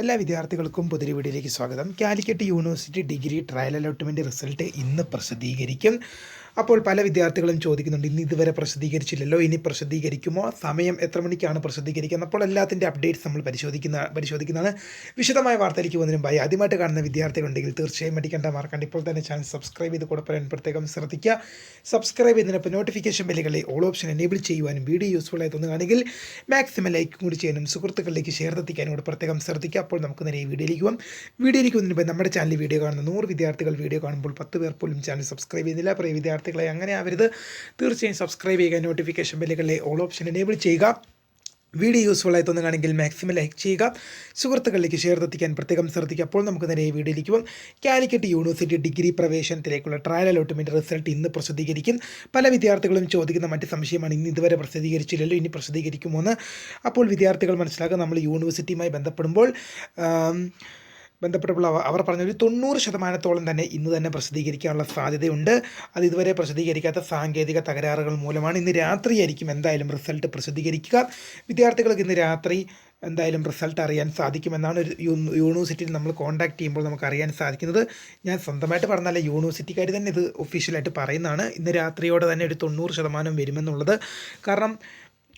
എല്ലാ വിദ്യാർത്ഥികൾക്കും പുതിയ വീഡിയോയിലേക്ക് സ്വാഗതം. Calicut university degree trial allotment result ഇന്ന് പ്രസിദ്ധീകരിക്കും. അപ്പോൾ പല വിദ്യാർത്ഥികളും ചോദിക്കുന്നുണ്ട് ഇന്ന് ഇതുവരെ പ്രസിദ്ധീകരിച്ചില്ലല്ലോ ഇനി പ്രസിദ്ധീകരിക്കുമോ? സമയം എത്ര മണിക്കാണ് പ്രസിദ്ധീകരിക്കുന്നത്? അപ്പോൾ എല്ലാത്തിന്റെ അപ്ഡേറ്റ്സ് നമ്മൾ പരിശോധിക്കുന്ന പരിശോധിക്കുന്നതാണ്. വിശദമായ വാർത്തയിലേക്ക് പോകുന്നതിന് മുമ്പായി ആദ്യമായിട്ട് കാണുന്ന വിദ്യാർത്ഥികളുണ്ടെങ്കിൽ തീർച്ചയായും മടിക്കേണ്ട മാർക്കാണ്ട് ഇപ്പോൾ തന്നെ ചാനൽ സബ്സ്ക്രൈബ് ചെയ്ത് കൂടെ പറയാൻ പ്രത്യേകം ശ്രദ്ധിക്കുക. സബ്സ്ക്രൈബ് ചെയ്തതിനൊപ്പം നോട്ടിഫിക്കേഷൻ ബില്ലുകളെ ഓൾ ഓപ്ഷൻ എനേബിൾ ചെയ്യുവാനും വീഡിയോ യൂസ്ഫുൾ ആയി തോന്നുകയാണെങ്കിൽ മാക്സിമം ലൈക്ക് കൂടി ചെയ്യാനും സുഹൃത്തുക്കളിലേക്ക് ഷെയർ എത്തിക്കാനും കൂടെ പ്രത്യേകം ശ്രദ്ധിക്കുക. അപ്പോൾ നമുക്ക് നേരെ ഈ വീഡിയോയിലേക്ക് വീഡിയോയിലേക്ക് വന്നതിന് നമ്മുടെ ചാനൽ വീഡിയോ കാണുന്ന നൂറ് വിദ്യാർത്ഥികൾ വീഡിയോ കാണുമ്പോൾ പത്ത് പേർ പോലും ചാനൽ സബ്സ്ക്രൈബ് ചെയ്യുന്നില്ല. പ്രിയ വിദ്യാർത്ഥികളെ അങ്ങനെ ആവരുത്. തീർച്ചയായും സബ്സ്ക്രൈബ് ചെയ്യുക നോട്ടിഫിക്കേഷൻ ബെല്ലുകളിലെ ഓൾ ഓപ്ഷൻ എനേബിൾ ചെയ്യുക. വീഡിയോ യൂസ്ഫുൾ ആയി തോന്നുകയാണെങ്കിൽ മാക്സിമം ലൈക്ക് ചെയ്യുക. സുഹൃത്തുക്കളിലേക്ക് ഷെയർ എത്തിക്കാൻ പ്രത്യേകം ശ്രദ്ധിക്കുക. അപ്പോൾ നമുക്ക് നേരെ ഈ വീഡിയോയിലേക്ക് കാലിക്കറ്റ് യൂണിവേഴ്സിറ്റി ഡിഗ്രി പ്രവേശനത്തിലേക്കുള്ള ട്രയൽ അലോട്ട്മെന്റ് റിസൾട്ട് ഇന്ന് പ്രസിദ്ധീകരിക്കും. പല വിദ്യാർത്ഥികളും ചോദിക്കുന്ന മറ്റ് സംശയമാണ് ഇന്ന് ഇതുവരെ പ്രസിദ്ധീകരിച്ചില്ലല്ലോ ഇനി പ്രസിദ്ധീകരിക്കുമോ? എന്ന്. അപ്പോൾ വിദ്യാർത്ഥികൾ മനസ്സിലാക്കുക നമ്മൾ യൂണിവേഴ്സിറ്റിയുമായി ബന്ധപ്പെടുമ്പോൾ ആം, ബന്ധപ്പെട്ടപ്പോൾ അവർ പറഞ്ഞ ഒരു തൊണ്ണൂറ് ശതമാനത്തോളം തന്നെ ഇന്ന് തന്നെ പ്രസിദ്ധീകരിക്കാനുള്ള സാധ്യതയുണ്ട്. അത് ഇതുവരെ പ്രസിദ്ധീകരിക്കാത്ത സാങ്കേതിക തകരാറുകൾ മൂലമാണ് ഇന്ന് രാത്രിയായിരിക്കും എന്തായാലും റിസൾട്ട് പ്രസിദ്ധീകരിക്കുക. വിദ്യാർത്ഥികൾക്ക് ഇന്ന് രാത്രി എന്തായാലും റിസൾട്ട് അറിയാൻ സാധിക്കുമെന്നാണ് ഒരു യൂണിവേഴ്സിറ്റിയിൽ നമ്മൾ കോൺടാക്ട് ചെയ്യുമ്പോൾ നമുക്ക് അറിയാൻ സാധിക്കുന്നത്. ഞാൻ സ്വന്തമായിട്ട് പറഞ്ഞാൽ യൂണിവേഴ്സിറ്റിക്കാർ തന്നെ ഇത് ഒഫീഷ്യലായിട്ട് പറയുന്നതാണ്. ഇന്ന് രാത്രിയോടെ തന്നെ ഒരു തൊണ്ണൂറ് ശതമാനം വരുമെന്നുള്ളത്. കാരണം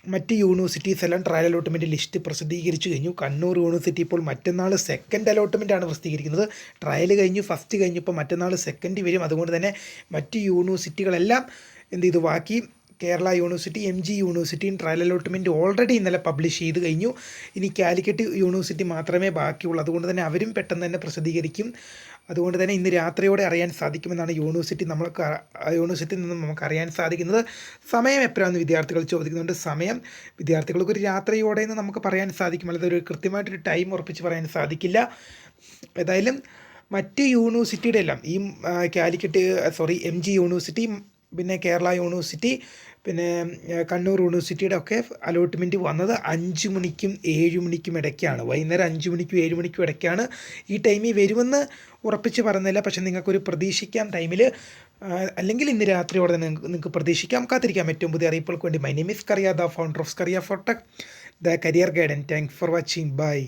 മറ്റ് യൂണിവേഴ്സിറ്റീസ് എല്ലാം ട്രയൽ അലോട്ട്മെന്റ് ലിസ്റ്റ് പ്രസിദ്ധീകരിച്ചു കഴിഞ്ഞു. കണ്ണൂർ യൂണിവേഴ്സിറ്റി ഇപ്പോൾ മറ്റന്നാൾ സെക്കൻഡ് അലോട്ട്മെന്റ് ആണ് പ്രസിദ്ധീകരിക്കുന്നത്. ട്രയൽ കഴിഞ്ഞു ഫസ്റ്റ് കഴിഞ്ഞു ഇപ്പോൾ മറ്റന്നാൾ സെക്കൻഡ് വരും. അതുകൊണ്ട് തന്നെ മറ്റ് യൂണിവേഴ്സിറ്റികളെല്ലാം എന്ത് ചെയ്തു? ബാക്കി കേരള യൂണിവേഴ്സിറ്റി എം ജി യൂണിവേഴ്സിറ്റിയും ട്രയൽ അലോട്ട്മെന്റ് ഓൾറെഡി ഇന്നലെ പബ്ലിഷ് ചെയ്ത് കഴിഞ്ഞു. ഇനി കാലിക്കറ്റ് യൂണിവേഴ്സിറ്റി മാത്രമേ ബാക്കിയുള്ളൂ. അതുകൊണ്ട് തന്നെ അവരും പെട്ടെന്ന് തന്നെ പ്രസിദ്ധീകരിക്കും. അതുകൊണ്ട് തന്നെ ഇന്ന് രാത്രിയോടെ അറിയാൻ സാധിക്കുമെന്നാണ് യൂണിവേഴ്സിറ്റി നമ്മൾക്ക് യൂണിവേഴ്സിറ്റിയിൽ നിന്നും നമുക്ക് അറിയാൻ സാധിക്കുന്നത്. സമയം എപ്പോഴാണെന്ന് വിദ്യാർത്ഥികൾ ചോദിക്കുന്നുണ്ട്. സമയം വിദ്യാർത്ഥികൾക്ക് ഒരു രാത്രിയോടെ എന്ന് നമുക്ക് പറയാൻ സാധിക്കും. അല്ലാതെ ഒരു കൃത്യമായിട്ടൊരു ടൈം ഉറപ്പിച്ച് പറയാൻ സാധിക്കില്ല. ഏതായാലും മറ്റ് യൂണിവേഴ്സിറ്റിയുടെ എല്ലാം ഈ Calicut sorry M G university പിന്നെ കേരള യൂണിവേഴ്സിറ്റി പിന്നെ കണ്ണൂർ യൂണിവേഴ്സിറ്റിയുടെ ഒക്കെ അലോട്ട്മെന്റ് വന്നത് അഞ്ച് മണിക്കും ഏഴ് മണിക്കും ഇടയ്ക്കാണ്. വൈകുന്നേരം അഞ്ച് മണിക്കും ഏഴ് മണിക്കും ഇടയ്ക്കാണ് ഈ ടൈമിൽ വരുമെന്ന് ഉറപ്പിച്ച് പറയുന്നില്ല. പക്ഷെ നിങ്ങൾക്കൊരു പ്രതീക്ഷിക്കാം ടൈമിൽ അല്ലെങ്കിൽ ഇന്ന് രാത്രിയോടെ തന്നെ നിങ്ങൾക്ക് പ്രതീക്ഷിക്കാം. കാത്തിരിക്കാം. ഏറ്റവും പുതിയ അറിയിപ്പുകൾക്ക് വേണ്ടി. My name is Kariya the founder of Kariya ഫോട്ടക് tech the career guidance thank for watching bye